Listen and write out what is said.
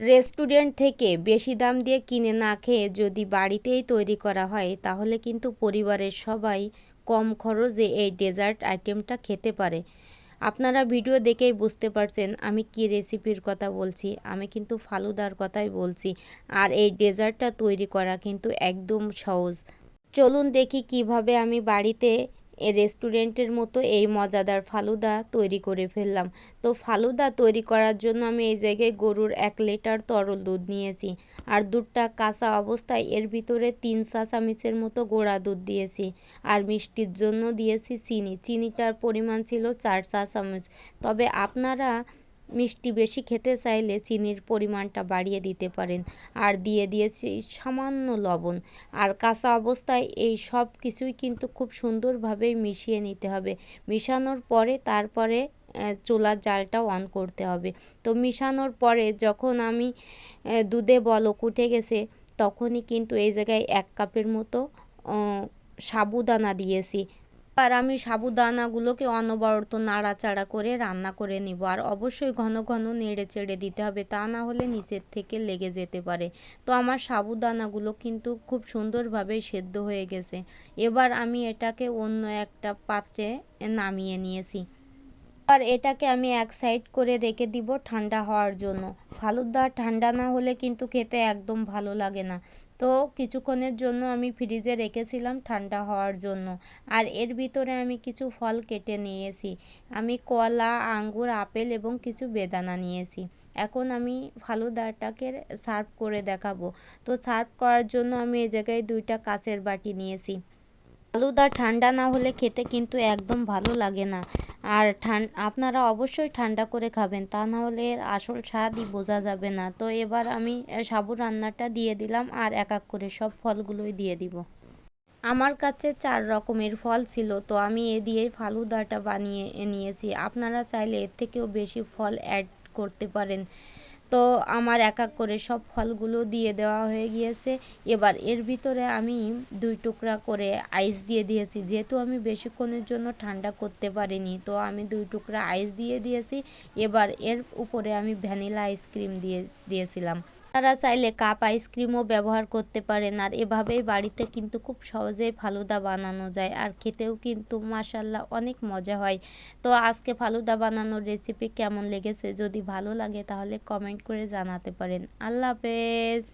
Restaurant থেকে বেশি দাম দিয়ে কিনে না খেয়ে যদি বাড়িতেই তৈরি করা হয়, তাহলে কিন্তু পরিবারের সবাই কম খরচে এই ডেজার্ট আইটেমটা খেতে পারে। আপনারা ভিডিও দেখেই বুঝতে পারছেন আমি কি রেসিপির কথা বলছি, আমি কিন্তু ফালুদার কথাই বলছি। আর এই ডেজার্টটা তৈরি করা কিন্তু একদম সহজ। চলুন দেখি কীভাবে আমি বাড়িতে এ রেস্টুরেন্টের মতো এই মজাদার ফালুদা তৈরি করে ফেললাম। তো ফালুদা তৈরি করার জন্য আমি এই জায়গায় গরুর এক লিটার তরল দুধ নিয়েছি। আর দুধটা কাঁচা অবস্থায় এর ভিতরে তিন চা চামিচের মতো গোড়া দুধ দিয়েছি। আর মিষ্টির জন্য দিয়েছি চিনি। চিনিটার পরিমাণ ছিল চার চা চামচ। তবে আপনারা মিষ্টি বেশি খেতে চাইলে চিনির পরিমাণটা বাড়িয়ে দিতে পারেন। আর দিয়ে দিয়েছি সামান্য লবণ। আর কাঁচা অবস্থায় এই সব কিছুই কিন্তু খুব সুন্দরভাবে মিশিয়ে নিতে হবে। মিশানোর পরে তারপরে চুলার জালটা অন করতে হবে। তো মিশানোর পরে যখন আমি দুধে বলক উঠে গেছে, তখনই কিন্তু এই জায়গায় এক কাপের মতো সাবুদানা দিয়েছি। আর আমি সাবুদানাগুলোকে অনবরত নাড়াচাড়া করে রান্না করে নিব। আর অবশ্যই ঘন ঘন নেড়ে চেড়ে দিতে হবে, তা না হলে নিচের থেকে লেগে যেতে পারে। তো আমার সাবুদানাগুলো কিন্তু খুব সুন্দরভাবে সেদ্ধ হয়ে গেছে। এবার আমি এটাকে অন্য একটা পাত্রে নামিয়ে নিয়েছি। আর এটাকে আমি এক সাইড করে রেখে দিব ঠান্ডা হওয়ার জন্য। ফালুদা ঠান্ডা না হলে কিন্তু খেতে একদম ভালো লাগে না। তো কিছুক্ষণের জন্য আমি ফ্রিজে রেখেছিলাম ঠান্ডা হওয়ার জন্য। আর এর ভিতরে আমি কিছু ফল কেটে নিয়েছি। আমি কলা, আঙ্গুর, আপেল এবং কিছু বেদানা নিয়েছি। এখন আমি ফালুদাটাকে সার্ভ করে দেখাবো। তো সার্ভ করার জন্য আমি এই জায়গায় দুইটা কাঁচের বাটি নিয়েছি। ফালুদা ঠান্ডা না হলে খেতে কিন্তু একদম ভালো লাগে না। আর আপনারা অবশ্যই ঠান্ডা করে খাবেন, তা না হলে এর আসল স্বাদই বোঝা যাবে না। তো এবার আমি সাবু রান্নাটা দিয়ে দিলাম আর এক এক করে সব ফলগুলোই দিয়ে দিব। আমার কাছে চার রকমের ফল ছিল, তো আমি এ দিয়েই ফালুদাটা বানিয়ে নিয়েছি। আপনারা চাইলে এর থেকেও বেশি ফল অ্যাড করতে পারেন। তো আমার এক এক করে সব ফলগুলো দিয়ে দেওয়া হয়ে গিয়েছে। এবার এর ভিতরে আমি দুই টুকরা করে আইস দিয়ে দিয়েছি। যেহেতু আমি বেশিক্ষণের জন্য ঠান্ডা করতে পারিনি, তো আমি দুই টুকরা আইস দিয়ে দিয়েছি। এবার এর উপরে আমি ভ্যানিলা আইসক্রিম দিয়ে দিয়েছিলাম। তারা চাইলে কাপ, আইসক্রিমও ব্যবহার করতে পারেন। আর এভাবেই বাড়িতে কিন্তু খুব সহজেই ফালুদা বানানো যায়। আর খেতেও কিন্তু মাসাল্লাহ অনেক মজা হয়। তো আজকে ফালুদা বানানোর রেসিপি কেমন লেগেছে? যদি ভালো লাগে তাহলে কমেন্ট করে জানাতে পারেন। আল্লাহ হাফেজ।